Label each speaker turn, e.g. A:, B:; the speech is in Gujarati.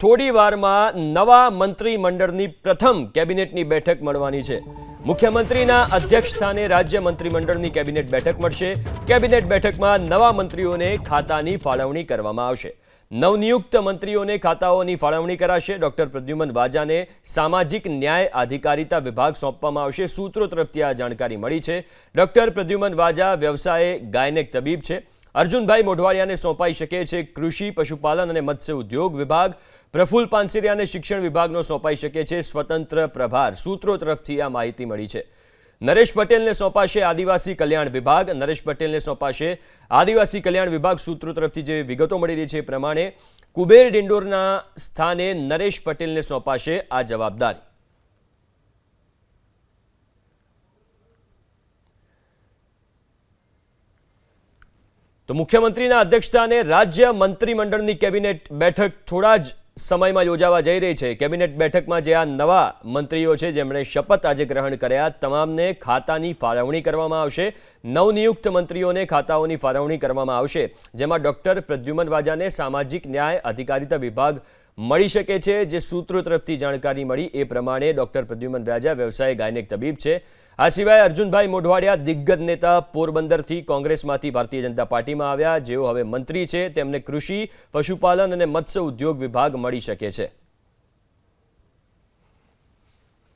A: થોડી વારમાં નવા મંત્રીમંડળની પ્રથમ કેબિનેટની બેઠક મળવાની છે. મુખ્યમંત્રીના અધ્યક્ષ સ્થાને રાજ્ય મંત્રીમંડળની કેબિનેટ બેઠક મળશે. કેબિનેટ બેઠકમાં નવા મંત્રીઓને ખાતાની ફાળવણી કરવામાં આવશે. નવનિયુક્ત મંત્રીઓને ખાતાઓની ફાળવણી કરાશે. ડોક્ટર પ્રદ્યુમન વાજાને સામાજિક ન્યાય અધિકારિતા વિભાગ સોંપવામાં આવશે. સૂત્રો તરફથી આ જાણકારી મળી છે. ડોક્ટર પ્રદ્યુમન વાજા વ્યવસાયે ગાયનેક તબીબ છે. અર્જુનભાઈ મોઢવાડિયાને સોંપાઈ શકે છે કૃષિ, પશુપાલન અને મત્સ્ય ઉદ્યોગ વિભાગ. પ્રફુલ્લ પાનસેરિયાને શિક્ષણ વિભાગનો સોંપાઈ શકે છે સ્વતંત્ર પ્રભાર સૂત્રો તરફથી આ માહિતી મળી છે. નરેશ પટેલને સોંપાશે આદિવાસી કલ્યાણ વિભાગ, નરેશ પટેલને સોંપાશે આદિવાસી કલ્યાણ વિભાગ સૂત્રો તરફથી જે વિગતો મળી રહી છે પ્રમાણે કુબેર ડિંડોરના સ્થાને નરેશ પટેલને સોંપાશે આ જવાબદારી. તો મુખ્યમંત્રીના અધ્યક્ષતાને રાજ્ય મંત્રીમંડળની કેબિનેટ બેઠક થોડા જ સમયમાં યોજાવા જઈ રહી છે. કેબિનેટ બેઠકમાં જે આ નવા મંત્રીઓ છે, જેમણે શપથ આજે ગ્રહણ કર્યા, તમામને ખાતાની ફાળવણી કરવામાં આવશે. નવનિયુક્ત મંત્રીઓને ખાતાઓની ફાળવણી કરવામાં આવશે, જેમાં ડોક્ટર પ્રદ્યુમન વાજાને સામાજિક ન્યાય અધિકારિતા વિભાગ મળી શકે છે. જે સૂત્રો તરફથી જાણકારી મળી, એ પ્રમાણે ડોક્ટર પ્રદ્યુમન વાજા વ્યવસાય ગાયનેક તબીબ છે. આ સિવાય અર્જુનભાઈ મોઢવાડિયા દિગ્ગજ નેતા પોરબંદરથી કોંગ્રેસમાંથી ભારતીય જનતા પાર્ટીમાં આવ્યા. જેઓ હવે મંત્રી છે, તેમને કૃષિ, પશુપાલન અને મત્સ્ય ઉદ્યોગ વિભાગ મળી શકે છે.